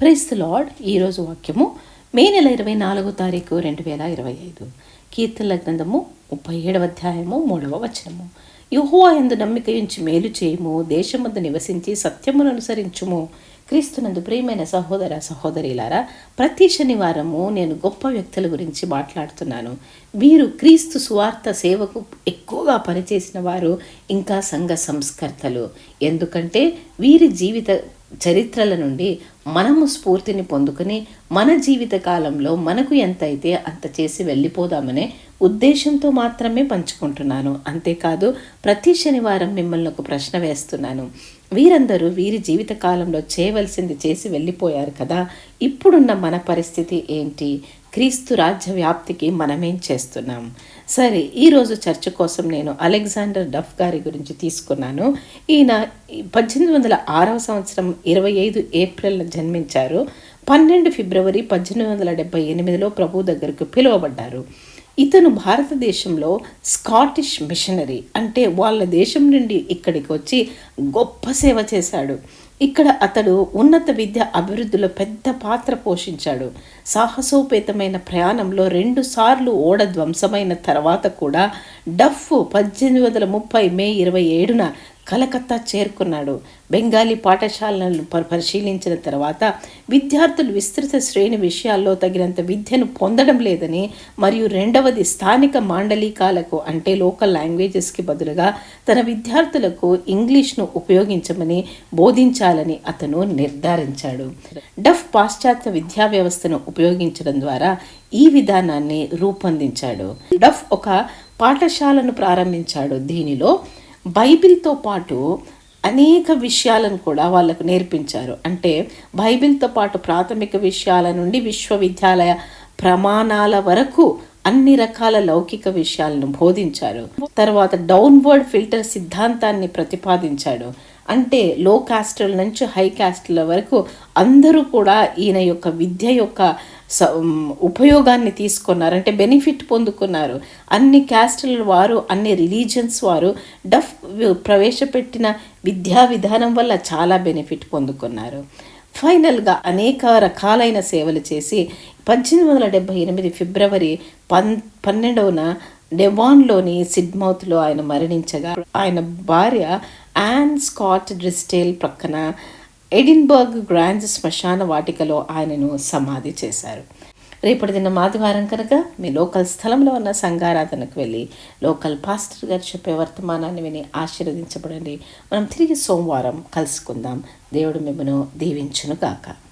Price lord ఈరోజు వాక్యము. మే నెల ఇరవై నాలుగో తారీఖు రెండు వేల ఇరవై ఐదు. కీర్తనల గ్రంథము ముప్పై ఏడవ అధ్యాయము మూడవ వచనము. యుహోవా ఎందు నమ్మిక ఉంచి మేలు చేయము దేశమందు నివసించి సత్యమును అనుసరించుము. క్రీస్తునందు ప్రియమైన సహోదర సహోదరిలారా ప్రతి శనివారము నేను గొప్ప వ్యక్తుల గురించి మాట్లాడుతున్నాను. వీరు క్రీస్తు సువార్త సేవకు ఎక్కువగా పనిచేసిన వారు ఇంకా సంఘ సంస్కర్తలు. ఎందుకంటే వీరి జీవిత చరిత్రల నుండి మనము స్ఫూర్తిని పొందుకొని మన జీవిత కాలంలో మనకు ఎంత అయితే అంత చేసి వెళ్ళిపోదామనే ఉద్దేశంతో మాత్రమే పంచుకుంటున్నాను. అంతేకాదు ప్రతి శనివారం మిమ్మల్ని ఒక ప్రశ్న వేస్తున్నాను. వీరందరూ వీరి జీవితకాలంలో చేయవలసింది చేసి వెళ్ళిపోయారు కదా. ఇప్పుడున్న మన పరిస్థితి ఏంటి? క్రీస్తు రాజ్య వ్యాప్తికి మనమేం చేస్తున్నాం? సరే ఈరోజు చర్చ కోసం నేను అలెగ్జాండర్ డఫ్ గారి గురించి తీసుకున్నాను. ఈయన పద్దెనిమిది వందల ఆరవ సంవత్సరం ఇరవై ఐదు ఏప్రిల్ జన్మించారు. పన్నెండు ఫిబ్రవరి పద్దెనిమిది వందల డెబ్బై ఎనిమిదిలో ప్రభు దగ్గరకు పిలువబడ్డారు. ఇతను భారతదేశంలో స్కాటిష్ మిషనరీ అంటే వాళ్ళ దేశం నుండి ఇక్కడికి వచ్చి గొప్ప సేవ చేశాడు. ఇక్కడ అతడు ఉన్నత విద్య అభివృద్ధిలో పెద్ద పాత్ర పోషించాడు. సాహసోపేతమైన ప్రయాణంలో రెండు సార్లు ఓడ ధ్వంసమైన తర్వాత కూడా డఫ్ పద్దెనిమిది వందల ముప్పై మే ఇరవై ఏడున కలకత్తా చేరుకున్నాడు. బెంగాలీ పాఠశాలను పరిశీలించిన తర్వాత విద్యార్థులు విస్తృత శ్రేణి విషయాల్లో తగినంత విద్యను పొందడం లేదని మరియు రెండవది స్థానిక మాండలికాలకు అంటే లోకల్ లాంగ్వేజెస్కి బదులుగా తన విద్యార్థులకు ఇంగ్లీష్ను ఉపయోగించమని బోధించాలని అతను నిర్ధారించాడు. డఫ్ పాశ్చాత్య విద్యా వ్యవస్థను ఉపయోగించడం ద్వారా ఈ విధానాన్ని రూపొందించాడు. డఫ్ ఒక పాఠశాలను ప్రారంభించాడు. దీనిలో బైబిల్తో పాటు అనేక విషయాలను కూడా వాళ్ళకు నేర్పించారు. అంటే బైబిల్తో పాటు ప్రాథమిక విషయాల నుండి విశ్వవిద్యాలయ ప్రమాణాల వరకు అన్ని రకాల లౌకిక విషయాలను బోధించారు. తర్వాత డౌన్వర్డ్ ఫిల్టర్ సిద్ధాంతాన్ని ప్రతిపాదించాడు. అంటే లో కాస్టుల నుంచి హై కాస్టుల వరకు అందరూ కూడా ఈయన యొక్క విద్య యొక్క ఉపయోగాన్ని తీసుకున్నారు. అంటే బెనిఫిట్ పొందుకున్నారు. అన్ని క్యాస్టుల వారు అన్ని రిలీజియన్స్ వారు డఫ్ ప్రవేశపెట్టిన విద్యా విధానం వల్ల చాలా బెనిఫిట్ పొందుకున్నారు. ఫైనల్గా అనేక రకాలైన సేవలు చేసి పద్దెనిమిది వందల డెబ్భై ఎనిమిది ఫిబ్రవరి పన్ పన్నెండవన డెవాన్లోని సిడ్మౌత్లో ఆయన మరణించగా ఆయన భార్య యాన్ స్కాట్ డ్రిస్టేల్ ప్రక్కన ఎడిన్బర్గ్ గ్రాండ్ శ్మశాన వాటికలో ఆయనను సమాధి చేశారు. రేపటి దిన ఆదివారం కనుక మీ లోకల్ స్థలంలో ఉన్న సంఘారాధనకు వెళ్ళి లోకల్ పాస్టర్ గారు చెప్పే వర్తమానాన్ని విని ఆశీర్వదించబడండి. మనం తిరిగి సోమవారం కలుసుకుందాం. దేవుడు మిమ్మను దీవించును గాక